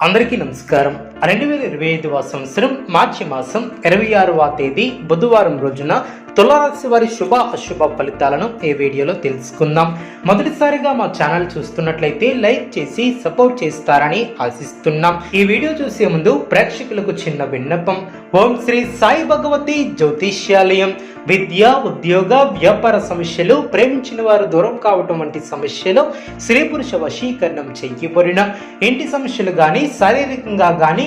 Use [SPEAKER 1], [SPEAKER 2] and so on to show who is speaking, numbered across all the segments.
[SPEAKER 1] అందరికీ నమస్కారం. రెండు వేల ఇరవై ఐదవ సంవత్సరం మార్చి మాసం ఇరవై ఆరవ తేదీ బుధవారం రోజున తులారాశి వారి శుభ అశుభ ఫలితాలను ఈ వీడియోలో తెలుసుకుందాం. మొదటిసారిగా మా ఛానల్ చూస్తున్నట్లయితే లైక్ చేసి సపోర్ట్ చేస్తారని ఆశిస్తున్నాం. ఈ వీడియో చూసే ముందు ప్రేక్షకులకు చిన్న విన్నపం. ఓం శ్రీ సాయి భగవతి జ్యోతిష్యాలయం. విద్య ఉద్యోగ వ్యాపార సమస్యలు ప్రేమించిన వారు దూరం కావటం వంటి సమస్యలు స్త్రీ పురుష వశీకరణం చెయ్యబడిన ఇంటి సమస్యలు కానీ శారీరకంగా కానీ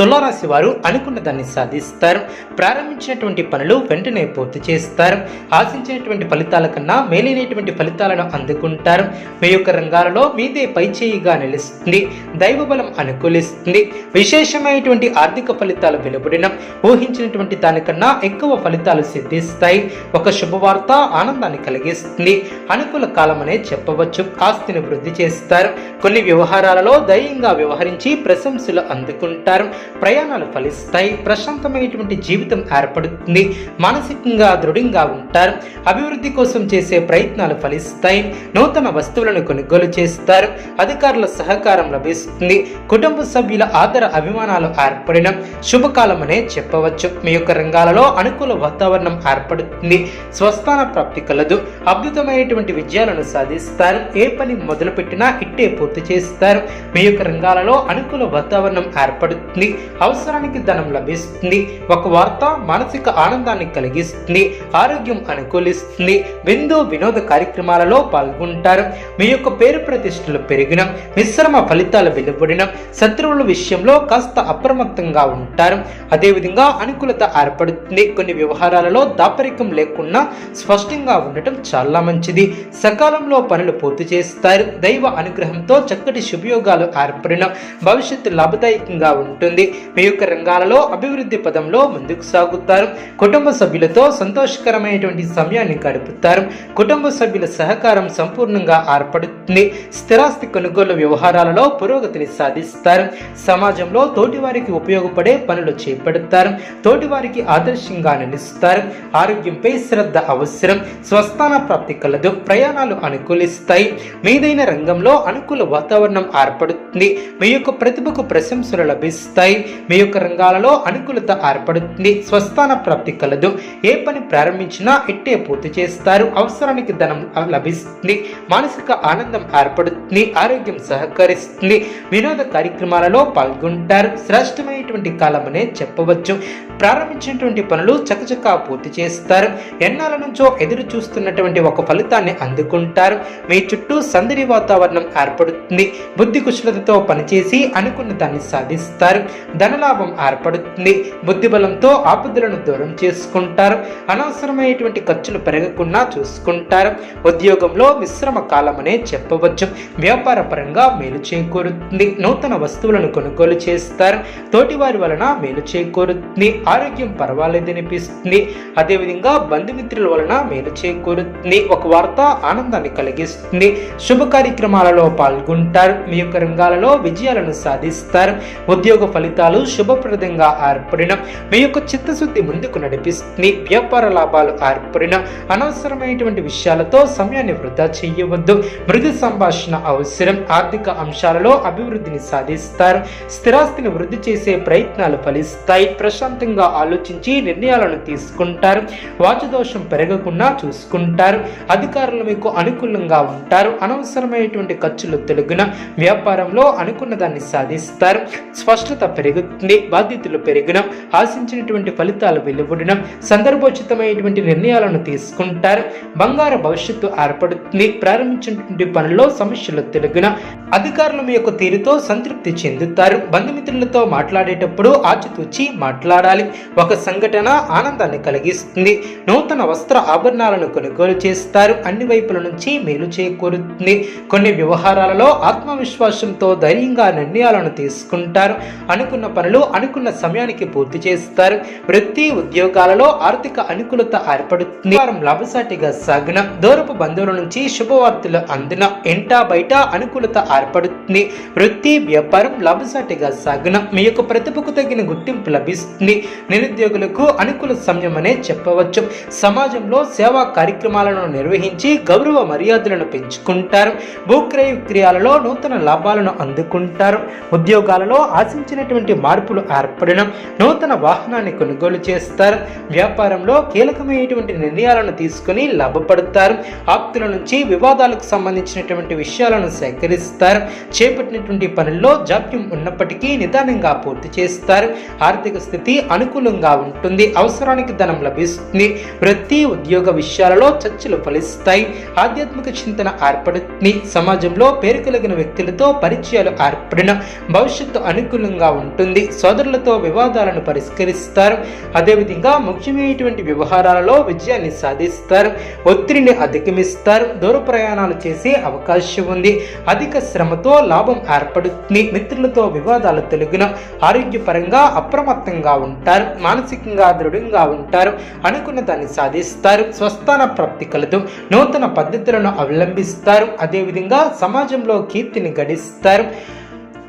[SPEAKER 1] తులారాశి వారు అనుకున్న దాన్ని సాధిస్తారు. ప్రారంభించినటువంటి పనులు వెంటనే పూర్తి చేస్తారు. ఆశించినటువంటి ఫలితాల కన్నా మేలైనటువంటి ఫలితాలను అందుకుంటారు. మీ యొక్క రంగాలలో మీదే పైచేయిగా నిలుస్తుంది. దైవబలం అనుకూలిస్తుంది. విశేషమైనటువంటి ఆర్థిక ఫలితాలు వెలువడిన ఊహించినటువంటి దానికన్నా ఎక్కువ ఫలితాలు సిద్ధిస్తాయి. ఒక శుభవార్త ఆనందాన్ని కలిగిస్తుంది. అనుకూల కాలం అనే చెప్పవచ్చు. ఆస్తిని వృద్ధి చేస్తారు. కొన్ని వ్యవహారాలలో ధైర్యంగా వ్యవహరించి ప్రశంసలు అందుకుంటారు. ప్రయాణాలు ఫలిస్తాయి ప్రశాంతమైనటువంటి జీవితం ఏర్పడుతుంది మానసికంగా దృఢంగా ఉంటారు అభివృద్ధి కోసం చేసే ప్రయత్నాలు ఫలిస్తాయి నూతన వస్తువులను కొనుగోలు చేస్తారు అధికారుల సహకారం లభిస్తుంది కుటుంబ సభ్యుల ఆదర అభిమానాలు ఏర్పడిన శుభకాలం అనే చెప్పవచ్చు. మీ యొక్క రంగాలలో అనుకూల వాతావరణం ఏర్పడుతుంది స్వస్థాన ప్రాప్తి కలదు అద్భుతమైనటువంటి విజయాలను సాధిస్తారు ఏ పని మొదలుపెట్టినా ఇట్టే పూర్తి చేస్తారు మీ యొక్క రంగాలలో అనుకూల వాతావరణం ఏర్పడుతుంది అవసరానికి ధనం లభిస్తుంది. ఒక వార్త మానసిక ఆనందాన్ని కలిగిస్తుంది ఆరోగ్యం అనుకూలిస్తుంది. విందు వినోద కార్యక్రమాలలో పాల్గొంటారు. మీ యొక్క పేరు ప్రతిష్టలు పెరిగిన మిశ్రమ ఫలితాలు వెలువడిన. శత్రువుల విషయంలో కాస్త అప్రమత్తంగా ఉంటారు. అదేవిధంగా అనుకూలత ఏర్పడుతుంది. కొన్ని వ్యవహారాలలో దాపరికం లేకుండా స్పష్టంగా ఉండటం చాలా మంచిది. సకాలంలో పనులు పూర్తి చేస్తారు. దైవ అనుగ్రహంతో చక్కటి శుభయోగాలు ఏర్పడిన. భవిష్యత్తు లాభదాయకంగా ఉంటుంది. మీ యొక్క రంగాలలో అభివృద్ధి పదంలో ముందుకు సాగుతారు. కుటుంబ సభ్యులతో సంతోషకరమైనటువంటి సమయాన్ని గడుపుతారు. కుటుంబ సభ్యుల సహకారం సంపూర్ణంగా ఏర్పడుతుంది. స్థిరాస్తి కొనుగోలు వ్యవహారాలలో పురోగతిని సాధిస్తారు. సమాజంలో తోటివారికి ఉపయోగపడే పనులు చేపడతారు. తోటివారికి ఆదర్శంగా నిలుస్తారు. ఆరోగ్యంపై శ్రద్ధ అవసరం. స్వస్థాన ప్రాప్తి కలదు. ప్రయాణాలు అనుకూలిస్తాయి. మీదైన రంగంలో అనుకూల వాతావరణం ఏర్పడుతుంది. మీ యొక్క ప్రతిభకు ప్రశంసలు లభిస్తాయి. మీ యొక్క రంగాలలో అనుకూలత ఏర్పడుతుంది. స్వస్థాన ప్రాప్తి కలదు. ఏ పని ప్రారంభించినా ఇట్టే పూర్తి చేస్తారు. అవసరానికి ధనం లభిస్తుంది. మానసిక ఆనందం ఏర్పడుతుంది. ఆరోగ్యం సహకరిస్తుంది. వినోద కార్యక్రమాలలో పాల్గొంటారు. శ్రేష్టమైనటువంటి కాలమనే చెప్పవచ్చు. ప్రారంభించినటువంటి పనులు చకచకా పూర్తి చేస్తారు. ఎన్నాల నుంచో ఎదురు చూస్తున్నటువంటి ఒక ఫలితాన్ని అందుకుంటారు. మీ చుట్టూ సందడి వాతావరణం ఏర్పడుతుంది. బుద్ధి కుశలతతో పనిచేసి అనుకున్న దాన్ని సాధిస్తారు. ధనలాభం ఏర్పడుతుంది. బుద్ధి బలంతో ఆపదలను దూరం చేసుకుంటారు. అనవసరమైనటువంటి ఖర్చులు పెరగకుండా చూసుకుంటారు. ఉద్యోగంలో మిశ్రమ కాలమనే చెప్పవచ్చు. వ్యాపార పరంగా మేలు చేకూరుతుంది. నూతన వస్తువులను కొనుగోలు చేస్తారు. తోటివారి వలన మేలు చేకూరుతుంది. ఆరోగ్యం పర్వాలేదనిపిస్తుంది అదేవిధంగా బంధుమిత్రుల వలన మేలు చేకూరుతుంది. ఒక వార్త ఆనందాన్ని కలిగిస్తుంది. శుభ కార్యక్రమాలలో పాల్గొంటారు. మీ యొక్క రంగాలలో విజయాలను సాధిస్తారు. ఉద్యోగ ఫలితాలు శుభప్రదంగా ఏర్పడిన మీ యొక్క చిత్తశుద్ధి ముందుకు నడిపిస్తుంది. వ్యాపార లాభాలు ఏర్పడిన అనవసరమైనటువంటి విషయాలతో సమయాన్ని వృధా చేయవద్దు. మృదు సంభాషణ అవసరం. ఆర్థిక అంశాలలో అభివృద్ధిని సాధిస్తారు. స్థిరాస్తిని వృద్ధి చేసే ప్రయత్నాలు ఫలిస్తాయి. ప్రశాంతంగా ఆలోచించి నిర్ణయాలను తీసుకుంటారు. వాచదోషం పెరగకుండా చూసుకుంటారు. అధికారులు మీకు అనుకూలంగా ఉంటారు. అనవసరమైనటువంటి ఖర్చులు తొలగిన వ్యాపారంలో అనుకున్న దాన్ని సాధిస్తారు. స్పష్టత పెరుగుతుంది బాధ్యతలు పెరిగిన ఆశించినటువంటి ఫలితాలు వెలువడిన సందర్భోచితమైనటువంటి నిర్ణయాలను తీసుకుంటారు. బంగారు భవిష్యత్తు ఏర్పడుతుంది ప్రారంభించినటువంటి పనుల్లో సమస్యలు తెలుగున అధికారులు మీ యొక్క తీరుతో సంతృప్తి చెందుతారు. బంధుమిత్రులతో మాట్లాడేటప్పుడు ఆచితూచి మాట్లాడాలి. ఒక సంఘటన ఆనందాన్ని కలిగిస్తుంది. నూతన వస్త్ర ఆభరణాలను కొనుగోలు చేస్తారు. అన్ని వైపుల నుంచి మేలు చేకూరుతుంది. కొన్ని వ్యవహారాలలో ఆత్మవిశ్వాసంతో ధైర్యంగా నిర్ణయాలను తీసుకుంటారు. అనుకున్న పనులు అనుకున్న సమయానికి పూర్తి చేస్తారు. వృత్తి ఉద్యోగాలలో ఆర్థిక అనుకూలత ఏర్పడుతుంది. వారం లాభసాటిగా సాగిన దూరపు బంధువుల నుంచి శుభవార్తలు అందిన ఇంటా బయట అనుకూలత ఏర్పడుతుంది. వృత్తి వ్యాపారం లాభసాటిగా సాగున మీ యొక్క ప్రతిభకు తగిన గుర్తింపు లభిస్తుంది. నిరుద్యోగులకు అనుకూల సమయం అనే చెప్పవచ్చు. సమాజంలో సేవా కార్యక్రమాలను నిర్వహించి గౌరవ మర్యాదలను పెంచుకుంటారు. భూక్రయ విక్రయాలలో నూతన లాభాలను అందుకుంటారు. ఉద్యోగాలలో ఆశించినటువంటి మార్పులు ఏర్పడడం నూతన వాహనాన్ని కొనుగోలు చేస్తారు. వ్యాపారంలో కీలకమైనటువంటి నిర్ణయాలను తీసుకుని లాభపడతారు. ఆప్తుల నుంచి వివాదాలకు సంబంధించినటువంటి విషయాలను సేకరిస్తారు. చేపట్టినటువంటి పనుల్లో జాప్యం ఉన్నప్పటికీ నిదానంగా పూర్తి చేస్తారు. ఆర్థిక స్థితి అనుకూలంగా ఉంటుంది. అవసరానికి ధనం లభిస్తుంది. వృత్తి ఉద్యోగ విషయాలలో చర్చలు ఫలిస్తాయి. ఆధ్యాత్మిక చింతన ఏర్పడుతుంది. సమాజంలో పేరు కలిగిన వ్యక్తులతో పరిచయాలు ఏర్పడిన భవిష్యత్తు అనుకూలంగా ఉంటుంది. సోదరులతో వివాదాలను పరిష్కరిస్తారు. అదేవిధంగా ముఖ్యమైనటువంటి వ్యవహారాలలో విజయాన్ని సాధిస్తారు. ఒత్తిడిని అధిగమిస్తారు. దూర ప్రయాణాలు చేసే అవకాశం ఉంది. అధిక శ్రమతో లాభం ఏర్పడుతుంది మిత్రులతో వివాదాలు తొలగిన ఆరోగ్యపరంగా అప్రమత్తంగా ఉంటారు మానసికంగా దృఢంగా ఉంటారు అనుకున్న దాన్ని సాధిస్తారు స్వస్థాన ప్రాప్తి కలదు నూతన పద్ధతులను అవలంబిస్తారు అదేవిధంగా సమాజంలో కీర్తిని గడిస్తారు.